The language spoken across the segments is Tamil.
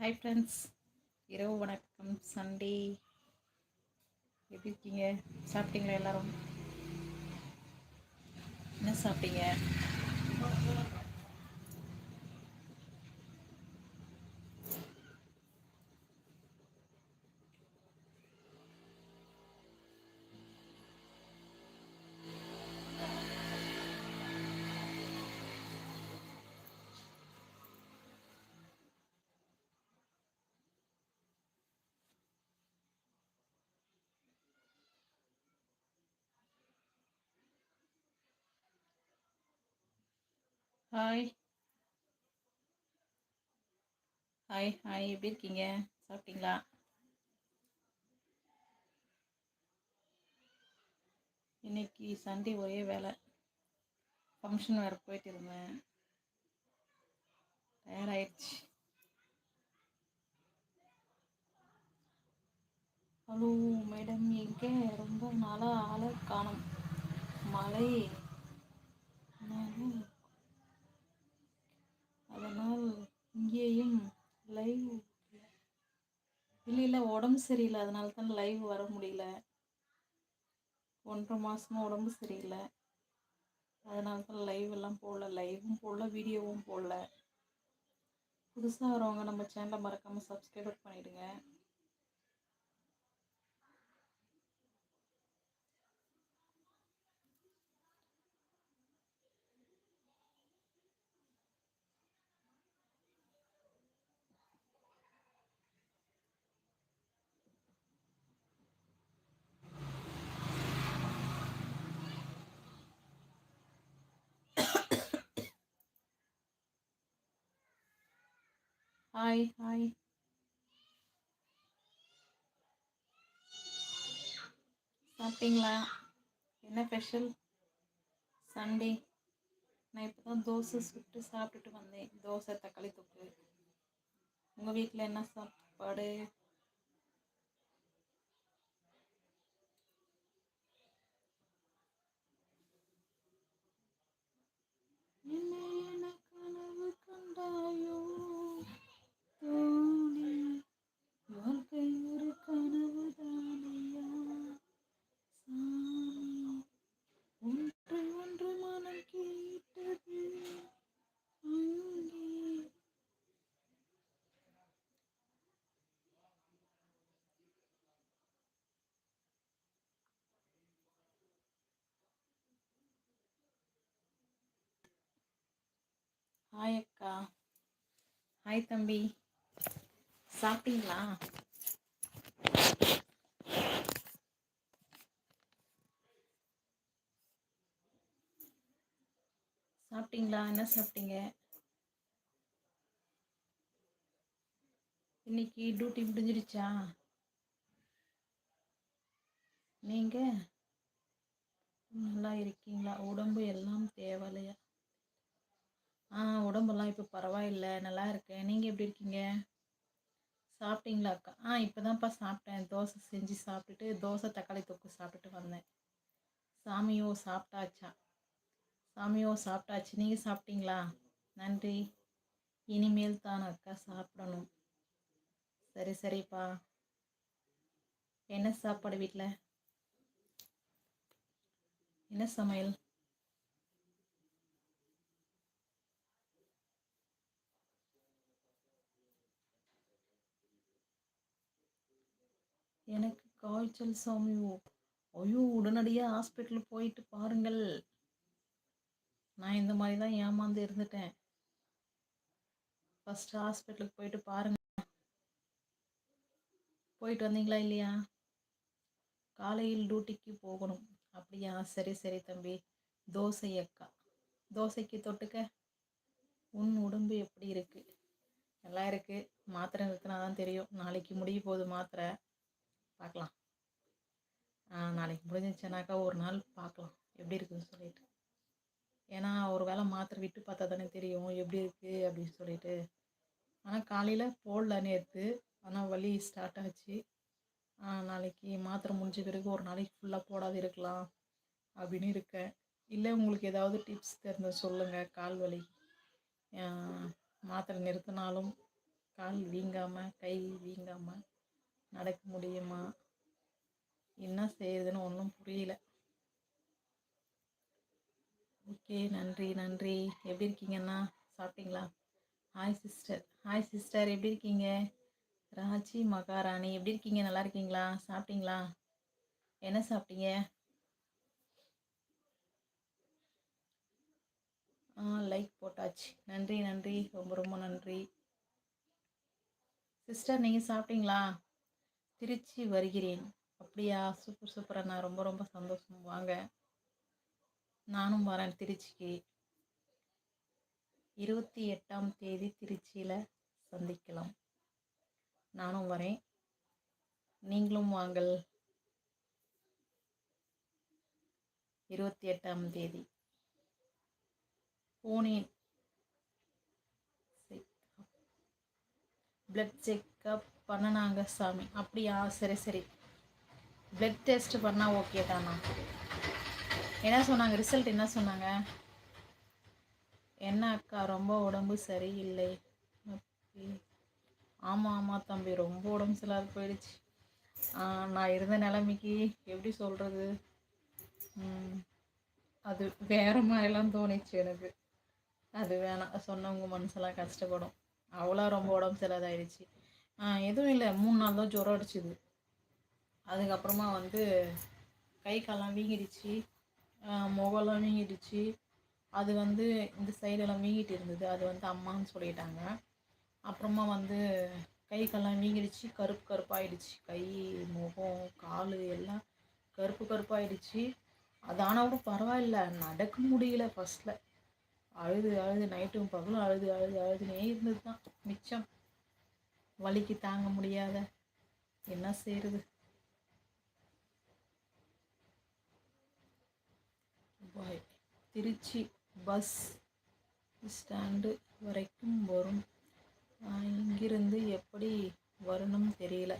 ஹாய் ஃப்ரெண்ட்ஸ் இரவு வணக்கம். சண்டே எப்படி இருக்கீங்க? சாப்பிட்டீங்களா எல்லாரும்? என்ன சாப்பிட்டீங்க? ஹாய் ஹாய் ஹாய் எப்படி இருக்கீங்க? சாப்பிட்டீங்களா? இன்னைக்கு சண்டே ஒரே வேலை. ஃபங்க்ஷன் வேறு போயிட்டு இருந்தேன். டயர்ட் ஹலோ மேடம் எங்கே? ரொம்ப நாளாக ஆளை காணும். மழை. அதனால் இங்கேயும் லைவ் இல்லை இல்லை உடம்பு சரியில்லை. அதனால தான் லைவ் வர முடியல. ஒன்றரை மாதமாக உடம்பு சரியில்லை. அதனால தான் லைவ் எல்லாம் போடல. லைவும் போடல வீடியோவும் போடல. புதுசாக வரவங்க நம்ம சேனலை மறக்காமல் சப்ஸ்கிரைபர் பண்ணிவிடுங்க ஹாய் ஹாய் சாப்பிட்டீங்களா? என்ன ஸ்பெஷல் சண்டே நான் இப்போ தான் தோசை சுட்டு சாப்பிட்டுட்டு வந்தேன். தோசை தக்காளி தொக்கு. உங்கள் வீட்டில் என்ன சாப்பாடு? என்ன கனவு கண்டாயோ தோழி வாழ்க்கை ஒரு கனவு தானையா சாமி ஒன்று ஒன்று மனம் கேட்டது அங்கே ஹாய் அக்கா. ஹாய் தம்பி. சாப்பிட்டீங்களா? சாப்பிட்டீங்களா? என்ன சாப்பிட்டீங்க? இன்னைக்கு டியூட்டி முடிஞ்சிருச்சா? நீங்க? நல்லா இருக்கீங்களா? உடம்பு எல்லாம் தேவலையா? ஆ உடம்பெல்லாம் இப்போ பரவாயில்ல. நல்லா இருக்கேன். நீங்கள் எப்படி இருக்கீங்க? சாப்பிட்டீங்களா அக்கா? ஆ இப்போதான்ப்பா சாப்பிட்டேன். தோசை செஞ்சு சாப்பிட்டுட்டு தோசை தக்காளி தொக்கு சாப்பிட்டுட்டு வந்தேன். சாமியோ சாப்பிட்டாச்சா? சாமியோ சாப்பிட்டாச்சு. நீங்கள் சாப்பிட்டீங்களா? நன்றி. இனிமேல் தான் அக்கா சாப்பிடணும். சரி சரிப்பா. என்ன சாப்பாடு வீட்டில் என்ன சமையல்? எனக்கு காய்ச்சல் சாமி ஐயோ உடனடியாக ஹாஸ்பிட்டல் போயிட்டு பாருங்கள். நான் இந்த மாதிரி தான் ஏமாந்து இருந்துட்டேன். ஃபஸ்ட்டு ஹாஸ்பிட்டலுக்கு போயிட்டு பாருங்க. போயிட்டு வந்தீங்களா இல்லையா? காலையில் டியூட்டிக்கு போகணும். அப்படியா? சரி சரி தம்பி. தோசை அக்கா. தோசைக்கு தொட்டுக்க? உன் உடம்பு எப்படி இருக்கு? நல்லா இருக்கு. மாத்திரை நிறுத்தினா தான் தெரியும். நாளைக்கு முடிய போகுது மாத்திரை. பார்க்கலாம். நாளைக்கு முடிஞ்சிச்சுனாக்கா ஒரு நாள் பார்க்கலாம். எப்படி இருக்குன்னு சொல்லிட்டு. ஏன்னா ஒரு வேளை மாத்திரை விட்டு பார்த்தா தானே தெரியும் எப்படி இருக்குது அப்படின்னு சொல்லிட்டு. ஆனால் காலையில் போடல நேற்று ஆனால் வலி ஸ்டார்ட் ஆச்சு. நாளைக்கு மாத்திரை முடிஞ்ச பிறகு ஒரு நாளைக்கு ஃபுல்லாக போடாது இருக்கலாம் அப்படின்னு இருக்கேன். இல்லை உங்களுக்கு ஏதாவது டிப்ஸ் தெரிஞ்ச சொல்லுங்கள் கால் வலி. மாத்திரை நிறுத்தினாலும் கால் வீங்காமல் கை வீங்காமல் நடக்க முடியுமா? என்ன செய்யுதுன்னு ஒன்றும் புரியல. ஓகே நன்றி நன்றி. எப்படி இருக்கீங்கண்ணா? சாப்பிட்டீங்களா? ஹாய் சிஸ்டர் ஹாய் சிஸ்டர் எப்படி இருக்கீங்க? ராஜி மகாராணி. எப்படி இருக்கீங்க? நல்லா இருக்கீங்களா? சாப்பிட்டீங்களா? என்ன சாப்பிட்டீங்க? ஆ லைக் போட்டாச்சு. நன்றி நன்றி. ரொம்ப ரொம்ப நன்றி. சிஸ்டர் நீங்கள் சாப்பிட்டீங்களா? திருச்சி வருகிறேன். அப்படியா? சூப்பர் சூப்பர் அண்ணா. ரொம்ப ரொம்ப சந்தோஷம். வாங்க. நானும் வரேன் திருச்சிக்கு. இருபத்தி எட்டாம் தேதி திருச்சியில் சந்திக்கலாம். நானும் வரேன். நீங்களும் வாங்கள் இருபத்தி எட்டாம் தேதி. போனேன் பிளட் செக்கப் பண்ணனாங்க சாமி. அப்படியா? சரி சரி. பிளட் டெஸ்ட் பண்ணால் ஓகே தானா? என்ன சொன்னாங்க? ரிசல்ட் என்ன சொன்னாங்க? என்ன அக்கா? ரொம்ப உடம்பு சரியில்லை. ஆமாம் ஆமாம் தம்பி ரொம்ப உடம்பு சரியில்லாத போயிடுச்சு. நான் இருந்த நிலைமைக்கு எப்படி சொல்கிறது அது வேறு மாதிரிலாம் தோணிச்சு எனக்கு. அது வேணாம். சொன்னவங்க மனசெல்லாம் கஷ்டப்படும். அவ்வளோ ரொம்ப உடம்பு சரியாதாயிடுச்சு எதுவும் இல்லை. மூணு நாள் தான் ஜுரம் அடிச்சுது. அதுக்கப்புறமா வந்து கை காலெலாம் வீங்கிடுச்சு. முகம்லாம் வீங்கிடுச்சு. அது வந்து இந்த சைடெல்லாம் வீங்கிட்டு இருந்தது. அது வந்து அம்மான்னு சொல்லிட்டாங்க. அப்புறமா வந்து கை கல்லாம் வீங்கிடுச்சு. கருப்பு கருப்பாயிடுச்சு. கை முகம் கால் எல்லாம் கருப்பு கருப்பாயிடுச்சு. அது ஆனாலும் பரவாயில்ல. நடக்க முடியல ஃபஸ்ட்டில் அழுது அழுது நைட்டும் பகலும் அழுது அழுது அழுதுனே இருந்தது தான் மிச்சம். வலிக்கு தாங்க முடியாத. என்ன செய்கிறது பாய் திருச்சி பஸ் ஸ்டாண்டு வரைக்கும் வரும். இங்கிருந்து எப்படி வரணும் தெரியல.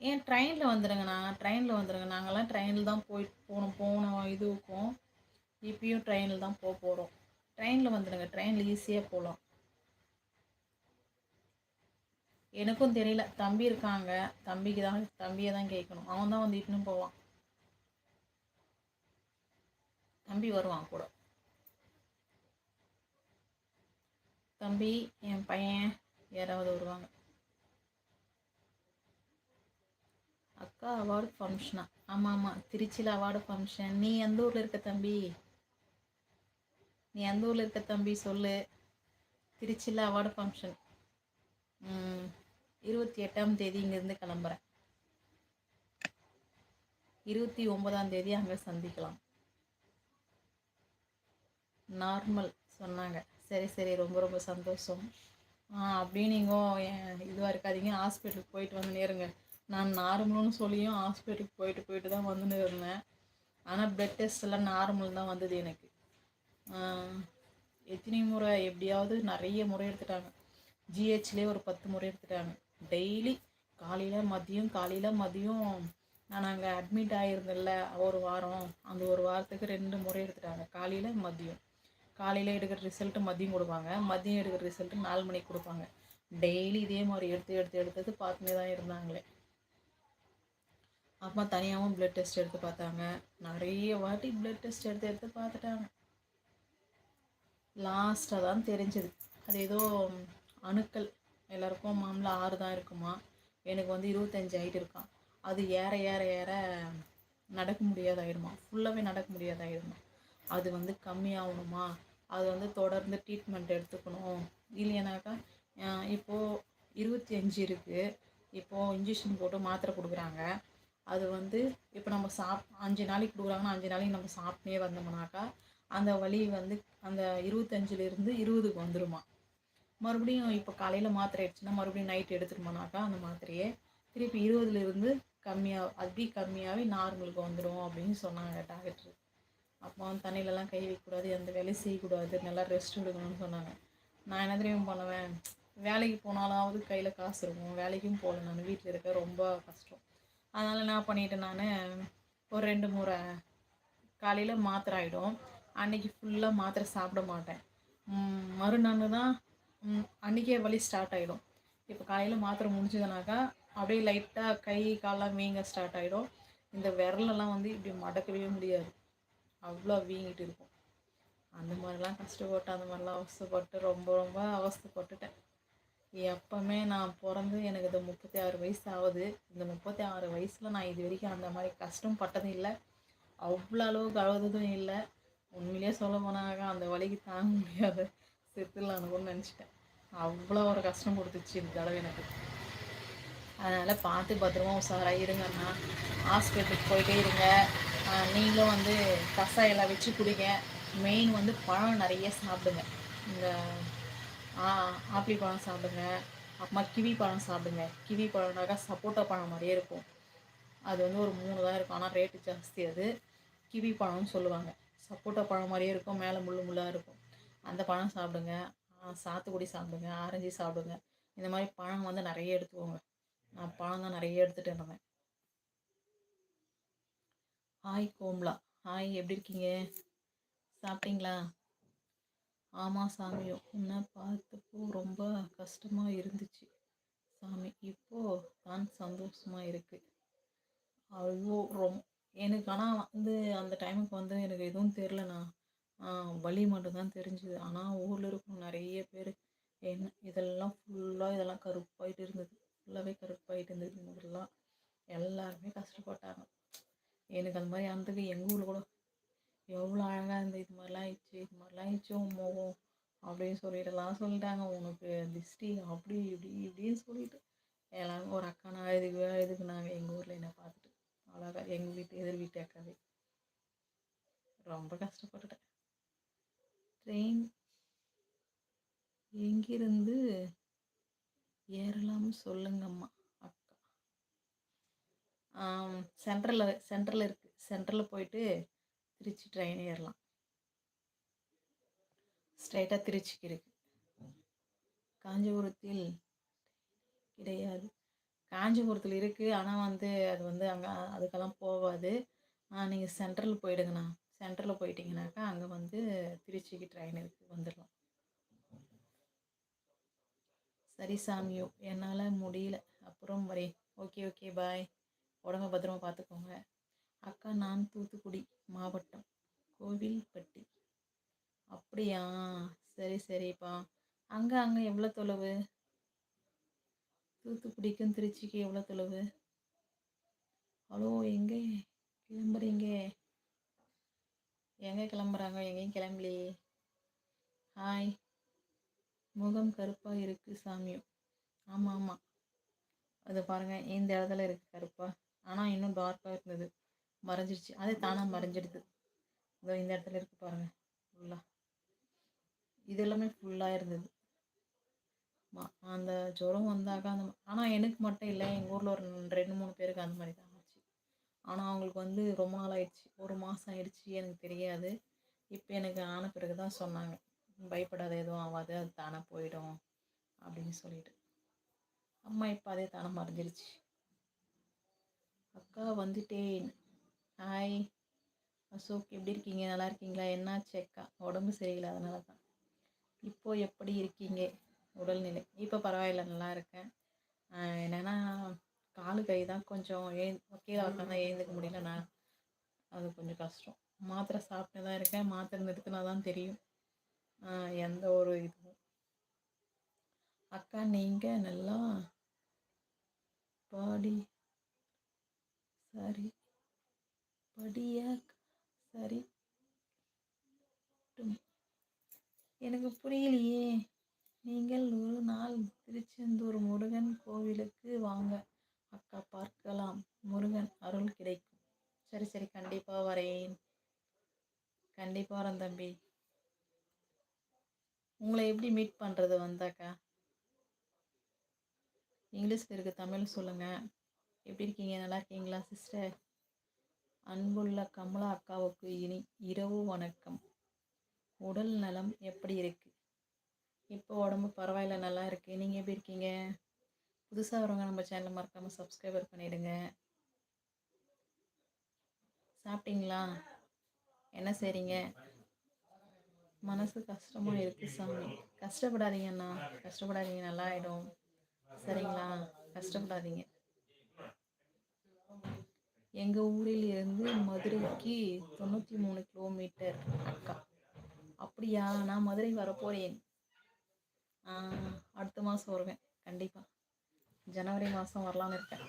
ஏன் ட்ரெயினில் வந்துடுங்கண்ணா ட்ரெயினில் வந்துடுங்க நாங்கள்லாம் ட்ரெயினில் தான் போயிட்டு போகணும் போனோம் இதுக்கும் இப்பயும் ட்ரெயினில் தான் போக போகிறோம் ட்ரெயினில் வந்துடுங்க ட்ரெயினில் ஈஸியாக போகலாம் எனக்கும் தெரியல. தம்பி இருக்காங்க. தம்பிக்கு தான் தம்பியை தான் கேட்கணும். அவன் தான் வந்து இட்டுன்னு போவான். தம்பி வருவான் கூட. தம்பி என் பையன் யாராவது வருவாங்க. அக்கா அவார்டு ஃபங்க்ஷனா ஆமாம் ஆமாம் திருச்சியில் அவார்டு ஃபங்க்ஷன் நீ எந்த ஊரில் இருக்க தம்பி? நீ எந்த ஊரில் இருக்க தம்பி சொல்லு. திருச்சியில் அவார்டு ஃபங்க்ஷன் இருபத்தி எட்டாம் தேதி இங்கேருந்து கிளம்புறேன். இருபத்தி ஒன்பதாம் தேதி அங்கே சந்திக்கலாம். நார்மல் சொன்னாங்க. சரி சரி ரொம்ப ரொம்ப சந்தோஷம். அப்படியே நீங்கள் இதுவாக இருக்காதீங்க ஹாஸ்பிட்டலுக்கு போயிட்டு வந்து நேருங்க. நான் நார்மல்னு சொல்லியும் ஹாஸ்பிட்டலுக்கு போயிட்டு போயிட்டு தான் வந்துன்னு இருந்தேன் ஆனால் பிளட் டெஸ்ட் எல்லாம் நார்மல் தான் வந்தது எனக்கு. எத்தனை முறை எப்படியாவது நிறைய முறை எடுத்துட்டாங்க. ஜிஹெச்லேயே ஒரு பத்து முறை எடுத்துட்டாங்க. டெய்லி காலையில் மதியம் காலையில் மதியம் நான் அங்கே அட்மிட் ஆகிருந்தேன்ல ஒரு வாரம். அந்த ஒரு வாரத்துக்கு ரெண்டு முறை எடுத்துட்டாங்க. காலையில் மதியம். காலையில் எடுக்கிற ரிசல்ட்டு மதியம் கொடுப்பாங்க. மதியம் எடுக்கிற ரிசல்ட்டு நாலு மணிக்கு கொடுப்பாங்க. டெய்லி இதே மாதிரி எடுத்து எடுத்து எடுத்தது பார்த்துனே தான் இருந்தாங்களே. அம்மா தனியாகவும் ப்ளட் டெஸ்ட் எடுத்து பார்த்தாங்க. நிறைய வாட்டி ப்ளட் டெஸ்ட் எடுத்து எடுத்து பார்த்துட்டாங்க. லாஸ்ட்டாக தான் தெரிஞ்சது. அது ஏதோ அணுக்கள். எல்லாருக்கும் மாமல ஆறு தான் இருக்குமா? எனக்கு வந்து இருபத்தஞ்சி ஹைட் இருக்கான் அது ஏற ஏற ஏற நடக்க முடியாதாயிடுமா ஃபுல்லாகவே நடக்க முடியாதாயிடுமா அது வந்து கம்மியாகணுமா? அது வந்து தொடர்ந்து ட்ரீட்மெண்ட் எடுத்துக்கணும். இல்லைனாக்கா இப்போது இருபத்தி அஞ்சு இருக்குது இப்போது இன்ஜெக்ஷன் போட்டு மாத்திரை கொடுக்குறாங்க. அது வந்து இப்போ நம்ம சாப் அஞ்சு நாளைக்கு கொடுக்குறாங்கன்னா அஞ்சு நாளைக்கு நம்ம சாப்பிட்டே வந்தோம்னாக்கா அந்த வலி வந்து அந்த இருபத்தஞ்சிலிருந்து இருபதுக்கு வந்துடுமா மறுபடியும் இப்போ காலையில் மாத்திரை ஆயிடுச்சுன்னா மறுபடியும் நைட் எடுத்துருமோனாக்கா அந்த மாத்திரையே திருப்பி இருபதுலேருந்து கம்மியாக அப்படி கம்மியாகவே நார்மலுக்கு வந்துடும் அப்படின்னு சொன்னாங்க டாக்டர். அப்போ வந்து தண்ணியிலலாம் கை வைக்கக்கூடாது எந்த வேலையும் செய்யக்கூடாது நல்லா ரெஸ்ட் எடுக்கணும்னு சொன்னாங்க. நான் என்ன தெரியும் பண்ணுவேன்? வேலைக்கு போனாலாவது கையில் காசு இருக்கும். வேலைக்கும் போகல நான். வீட்டில் இருக்க ரொம்ப கஷ்டம். அதனால் என்ன பண்ணிட்டேன் நான் ஒரு ரெண்டு முறை காலையில் மாத்திரை ஆகிடும் அன்றைக்கி ஃபுல்லாக மாத்திரை சாப்பிட மாட்டேன். மறுநாள் தான் அன்றைக்கே வலி ஸ்டார்ட் ஆகிடும் இப்போ காலையில் மாத்திரை முடிஞ்சதுனாக்கா அப்படியே லைட்டாக கை காலெலாம் வீங்க ஸ்டார்ட் ஆகிடும் இந்த விரலெல்லாம் வந்து இப்படி மடக்கவே முடியாது. அவ்வளோ வீங்கிட்டு இருக்கும். அந்த மாதிரிலாம் கஷ்டப்பட்டு அந்த மாதிரிலாம் அவஸ்தைப்பட்டு ரொம்ப ரொம்ப அவஸ்தைப்பட்டுட்டேன். எப்போவுமே நான் பிறந்து எனக்கு இது முப்பத்தி ஆறு வயசு ஆகுது இந்த முப்பத்தி ஆறு வயசில் நான் இது வரைக்கும் அந்த மாதிரி கஷ்டம் பட்டதும் இல்லை. அவ்வளோ அளவுக்கு அழுததும் இல்லை. உண்மையிலேயே சொல்ல போனாங்க அந்த வழிக்கு தாங்க முடியாது. செத்துலான்னு கூட நினச்சிட்டேன். அவ்வளோ ஒரு கஷ்டம் கொடுத்துச்சு இந்த தடவை எனக்கு. அதனால் பார்த்து பத்திரமா உஷாராக இருங்கண்ணா. ஹாஸ்பிட்டலுக்கு போயிட்டே இருங்க. நீங்களும் வந்து கசாயெல்லாம் வச்சு குடிங்க. மெயின் வந்து பழம் நிறைய சாப்பிடுங்க. இந்த ஆப்பிள் பழம் சாப்பிடுங்க. அப்புறமா கிவி பழம் சாப்பிடுங்க. கிவி பழம்னாக்கா சப்போட்டா பழம் மாதிரியே இருக்கும். அது வந்து ஒரு மூணு தான் இருக்கும். ஆனால் ரேட்டு ஜாஸ்தி அது. கிவி பழம்னு சொல்லுவாங்க. சப்போட்டா பழம் மாதிரியே இருக்கும். மேலே முள்ளு முள்ளாக இருக்கும். அந்த பழம் சாப்பிடுங்க. சாத்துக்குடி சாப்பிடுங்க. ஆரஞ்சு சாப்பிடுங்க. இந்த மாதிரி பழம் வந்து நிறைய எடுத்துக்கோங்க. நான் பழம் தான் நிறைய எடுத்துகிட்டு இருந்தேன். ஹாய் கோம்லா. ஹாய் எப்படி இருக்கீங்க? சாப்பிட்டீங்களா? ஆமாம் சாமியோ. உன்னை பார்த்தப்போ ரொம்ப கஷ்டமாக இருந்துச்சு சாமி. இப்போது தான் சந்தோஷமாக இருக்குது அவ்வளோ ரொம் எனக்கு ஆனால் வந்து அந்த டைமுக்கு வந்து எனக்கு எதுவும் தெரிலண்ணா வழி மட்டும்தான் தெரிஞ்சுது. ஆனால் ஊரில் இருக்கும் நிறைய பேர். என்ன இதெல்லாம் ஃபுல்லாக இதெல்லாம் கருப்பாயிட்டு இருந்தது. ஃபுல்லாகவே கருப்பாயிட்டு இருந்தது முதல்லாம் எல்லாருமே கஷ்டப்பட்டாங்க. எனக்கு அந்த மாதிரி ஆனதுக்கு எங்கள் ஊரில் கூட எவ்வளோ அழகாக இருந்தது. இது மாதிரிலாம் ஆயிடுச்சு இது மாதிரிலாம் ஆயிடுச்சு உன் முகம் அப்படின்னு சொல்லிட்டுலாம் சொல்லிட்டாங்க. உனக்கு திஷ்டி அப்படி இப்படி இப்படின்னு சொல்லிட்டு எல்லாரும் ஒரு அக்கா நான் இதுக்கு இதுக்கு நாங்கள் எங்கள் ஊரில் என்ன பார்த்துட்டு அழகா எங்கள் வீட்டு எதிர் வீட்டு அக்காவே. ரொம்ப கஷ்டப்பட்டுட்டேன். ட்ரெயின் எங்கிருந்து ஏறலாம்னு சொல்லுங்கம்மா. சென்ட்ரலில் சென்ட்ரலில் இருக்குது சென்ட்ரலில் போயிட்டு திருச்சி ட்ரெயின் ஏறலாம். ஸ்ட்ரைட்டாக திருச்சிக்கு இருக்குது காஞ்சிபுரத்தில் கிடையாது. காஞ்சிபுரத்தில் இருக்குது ஆனால் வந்து அது வந்து அங்கே அதுக்கெல்லாம் போகாது. நீங்கள் சென்ட்ரல் போயிடுங்கண்ணா. சென்ட்ரலில் போயிட்டீங்கனாக்கா அங்கே வந்து திருச்சிக்கு ட்ரெயின் இருக்குது வந்துடலாம். சரி சாமியோ. என்னால் முடியல. அப்புறம் வரேன். ஓகே ஓகே பாய் உடம்ப பத்திரமா பார்த்துக்கோங்க அக்கா நான் தூத்துக்குடி மாவட்டம் கோவில்பட்டி. அப்படியா? சரி சரிப்பா. அங்கே அங்கே எவ்வளோ தொலைவு? தூத்துக்குடிக்கும் திருச்சிக்கும் எவ்வளோ தொலைவு? ஹலோ எங்கே? கிளம்புறீங்க எங்கே? கிளம்புறாங்க? எங்கேயும் கிளம்பலையே. ஹாய். முகம் கருப்பாக இருக்குது சாமியும் ஆமாம் ஆமாம் அது பாருங்கள் இந்த இடத்துல இருக்குது கருப்பாக ஆனால் இன்னும் டார்க்காக இருந்தது. மறைஞ்சிருச்சு. அதே தானாக மறைஞ்சிடுது. இதோ இந்த இடத்துல இருக்குது பாருங்கள் ஃபுல்லாக இது எல்லாமே ஃபுல்லாக இருந்தது. அந்த ஜுரம் வந்தாக்கா அந்த ஆனால் எனக்கு மட்டும் இல்லை. எங்கள் ஊரில் ஒரு ரெண்டு மூணு பேருக்கு அந்த மாதிரி தான் ஆச்சு. ஆனால் அவங்களுக்கு வந்து ரொம்ப நாள் ஆயிடுச்சு. ஒரு மாதம் ஆயிடுச்சு. எனக்கு தெரியாது. இப்போ எனக்கு ஆன பிறகு தான் சொன்னாங்க. பயப்படாத எதுவும் ஆகாது. அது தானே போயிடும். அப்படின்னு சொல்லிட்டு. அம்மா இப்போ அதே தானே மறைஞ்சிருச்சு. அக்கா வந்துட்டேன். ஹாய் அசோக் எப்படி இருக்கீங்க? நல்லா இருக்கீங்களா? என்னாச்சு அக்கா? உடம்பு சரியில்லை அதனால தான் இப்போது எப்படி இருக்கீங்க? உடல்நிலை. இப்போ பரவாயில்ல நல்லா இருக்கேன். என்னென்னா காலு கை தான் கொஞ்சம் ஏ கீழே உட்காந்தா எழுந்துக்க முடியலண்ணா அது கொஞ்சம் கஷ்டம். மாத்திரை சாப்பிட்டு தான் இருக்கேன். மாத்திரை நிறுத்தினா தான் தெரியும். எந்த ஒரு இதுவும். அக்கா நீங்கள் நல்லா பாடி சரி. படிய சரி. எனக்கு புரியலையே. நீங்கள் ஒரு நாள் திருச்செந்தூர் முருகன் கோவிலுக்கு வாங்க. அக்கா பார்க்கலாம். முருகன் அருள் கிடைக்கும். சரி சரி. கண்டிப்பாக வரேன். கண்டிப்பாக வரேன் தம்பி. உங்களை எப்படி மீட் பண்ணுறது வந்தாக்கா? இங்கிலீஷில் இருக்க. தமிழ் சொல்லுங்கள் எப்படி இருக்கீங்க? நல்லா இருக்கீங்களா சிஸ்டர் அன்புள்ள கமலா அக்காவுக்கு இனி இரவு வணக்கம். உடல் நலம் எப்படி இருக்குது இப்போ உடம்பு பரவாயில்ல நல்லா இருக்குது நீங்கள் எப்படி இருக்கீங்க? புதுசாக வரவங்க நம்ம சேனலை மறக்காமல் சப்ஸ்கிரைபர் பண்ணிவிடுங்க சாப்பிட்டீங்களா? என்ன செய்கிறீங்க மனசு கஷ்டமாக இருக்குது சாமி. கஷ்டப்படாதீங்கண்ணா கஷ்டப்படாதீங்க நல்லா ஆகிடும் சரிங்களா? கஷ்டப்படாதீங்க. எங்கள் ஊரில் இருந்து மதுரைக்கு தொண்ணூற்றி மூணு கிலோமீட்டர் அக்கா. அப்படியா? நான் மதுரை வரப்போகிறேன் அடுத்த மாதம் வருவேன். கண்டிப்பாக ஜனவரி மாதம் வரலான்னு இருக்கேன்.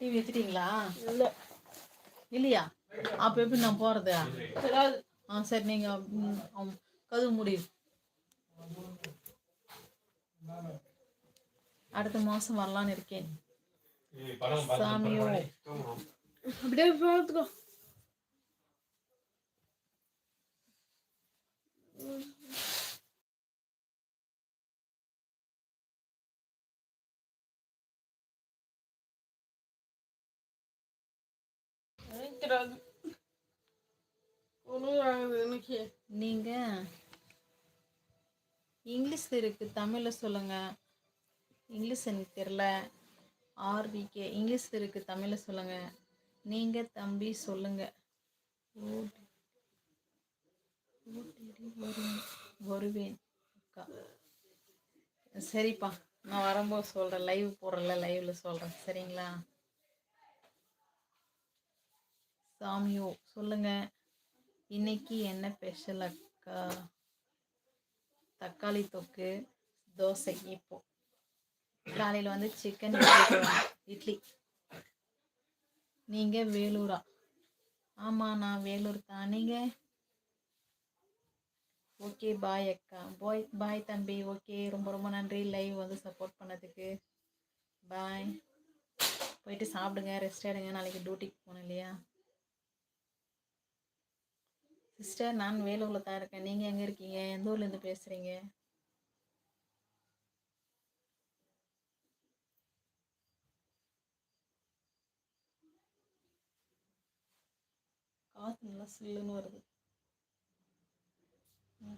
டிவி வச்சுட்டீங்களா? இல்லை. இல்லையா? அப்போ எப்படி நான் போகிறது ஆ சரி நீங்கள் கதவு முடியும் அடுத்த மாதம் வரலான்னு இருக்கேன். சாமியோ. அப்படியே பார்த்துக்கோ. நீங்கள் இங்கிலீஷ் இருக்குது தமிழில் சொல்லுங்கள் இங்கிலீஷ் எனக்கு தெரில ஆர்விகே இங்கிலீஷ் இருக்குது தமிழில் சொல்லுங்கள் நீங்கள் தம்பி சொல்லுங்கள் ஓடி வருவேன். வருவேன் அக்கா. சரிப்பா நான் வரும்போது சொல்கிறேன் லைவ் போடுறல லைவில் சொல்கிறேன் சரிங்களா? சாமியோ சொல்லுங்கள் இன்னைக்கு என்ன ஸ்பெஷல் அக்கா? தக்காளி தொக்கு தோசை. இப்போ காலையில் வந்து சிக்கன் இட்லி. நீங்கள் வேலூரா. ஆமாம் நான் வேலூர் தான். நீங்கள் ஓகே பாய் அக்கா. பாய் பாய் தம்பி. ஓகே ரொம்ப ரொம்ப நன்றி. லைவ் வந்து சப்போர்ட் பண்ணதுக்கு. பாய் போயிட்டு சாப்பிடுங்க ரெஸ்ட் எடுங்க. நாளைக்கு டியூட்டிக்கு போகணும் இல்லையா? சிஸ்டர் நான் வேலூரில் தான் இருக்கேன். நீங்கள் எங்கே இருக்கீங்க? எந்த ஊர்லேருந்து பேசுகிறீங்க காற்று நல்லா சில்லுன்னு வருது.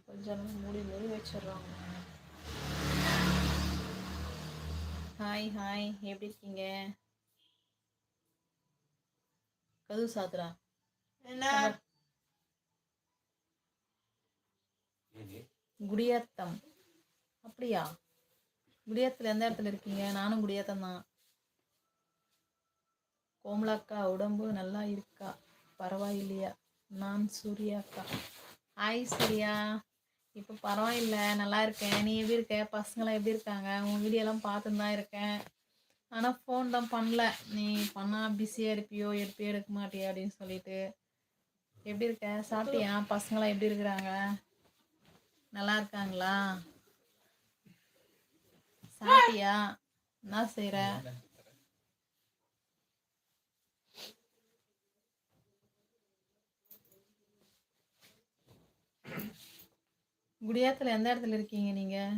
கொஞ்சம் மூடி மூடி வச்சிடுறாங்க ஹாய் ஹாய் எப்படி இருக்கீங்க? கது சாத்துறா. என்ன? குடியாத்தம். அப்படியா? குடியாத்தில் எந்த இடத்துல இருக்கீங்க? நானும் குடியாத்தம் தான் கோமலாக்கா உடம்பு நல்லா இருக்கா? பரவாயில்லையா? நான் சூர்யாக்கா. ஹாய் சூர்யா. இப்போ பரவாயில்ல நல்லா இருக்கேன். நீ எப்படி இருக்க? பசங்களாம் எப்படி இருக்காங்க? உன் வீடியோலாம் பார்த்துன்னு தான் இருக்கேன். ஆனால் ஃபோன் தான் பண்ணல. நீ பண்ணால் பிஸியாக இருப்பியோ எடுப்பியோ எடுக்க மாட்டியா அப்படின்னு சொல்லிட்டு. எப்படி இருக்க? சாப்பிட்டியா? பசங்களாம் எப்படி இருக்கிறாங்க? நல்லா இருக்காங்களா? சாப்பிட்டியா? என்ன செய்கிற குடியாத்தில் எந்த இடத்துல இருக்கீங்க நீங்கள்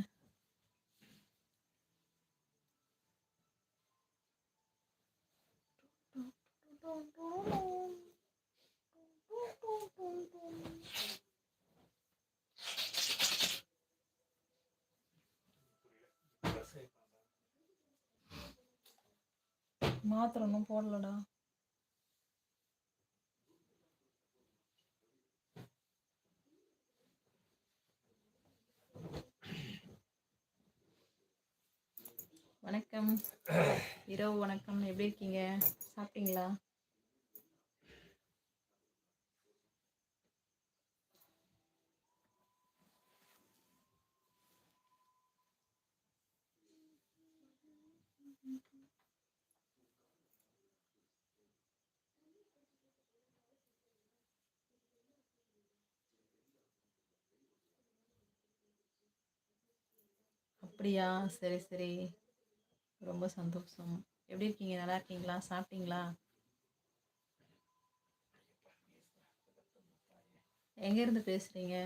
மாத்திரம் ஒன்றும் போடலடா. வணக்கம். இரவு வணக்கம். எப்படி இருக்கீங்க? சாப்பிட்டீங்களா? அப்படியா? சரி சரி. ரொம்ப சந்தோஷம். எப்படி இருக்கீங்க? நல்லா இருக்கீங்களா? சாப்பிட்டீங்களா? எங்கேருந்து பேசுகிறீங்க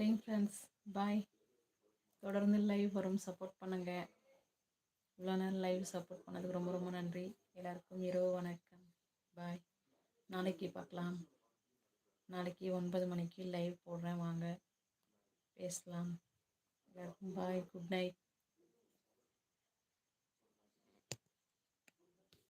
சரிங்க ஃப்ரெண்ட்ஸ் பாய் தொடர்ந்து லைவ் வரும். சப்போர்ட் பண்ணுங்கள் இவ்வளோ நேரம் லைவ் சப்போர்ட் பண்ணதுக்கு ரொம்ப ரொம்ப நன்றி. எல்லாருக்கும் இரவு வணக்கம். பாய் நாளைக்கு பார்க்கலாம். நாளைக்கு ஒன்பது மணிக்கு லைவ் போடுறேன். வாங்க. பேசலாம். எல்லாருக்கும் பாய் குட் நைட்